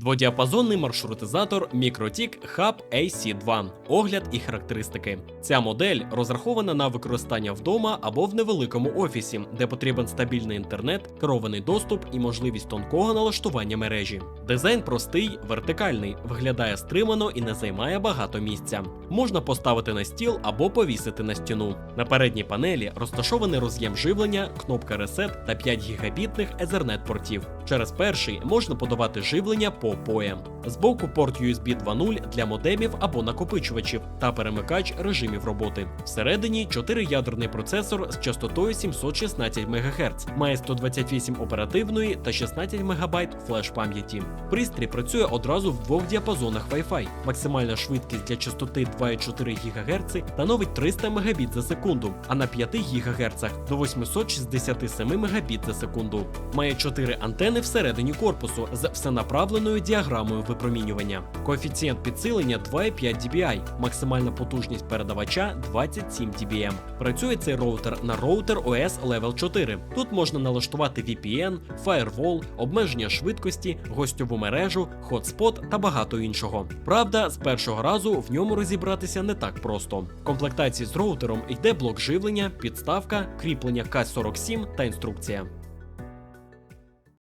Дводіапазонний маршрутизатор Mikrotik Hub AC2. Огляд і характеристики. Ця модель розрахована на використання вдома або в невеликому офісі, де потрібен стабільний інтернет, керований доступ і можливість тонкого налаштування мережі. Дизайн простий, вертикальний, виглядає стримано і не займає багато місця. Можна поставити на стіл або повісити на стіну. На передній панелі розташований роз'єм живлення, кнопка Reset та 5 гігабітних Ethernet портів. Через перший можна подавати живлення по поям. Збоку порт USB 2.0 для модемів або накопичувачів та перемикач режимів роботи. Всередині 4-ядерний процесор з частотою 716 МГц, має 128 оперативної та 16 МБ флеш пам'яті. Пристрій працює одразу в двох діапазонах Wi-Fi. Максимальна швидкість для частоти 2,4 ГГц становить 300 Мбіт за секунду, а на 5 ГГц до 867 Мбіт за секунду. Має 4 антени всередині корпусу з всенаправленою діаграмою випромінювання. Коефіцієнт підсилення 2,5 dBi, максимальна потужність передавача 27 dBm. Працює цей роутер на роутер OS Level 4. Тут можна налаштувати VPN, Firewall, обмеження швидкості, гостьову мережу, хотспот та багато іншого. Правда, з першого разу в ньому розібратися не так просто. В комплектації з роутером йде блок живлення, підставка, кріплення К47 та інструкція.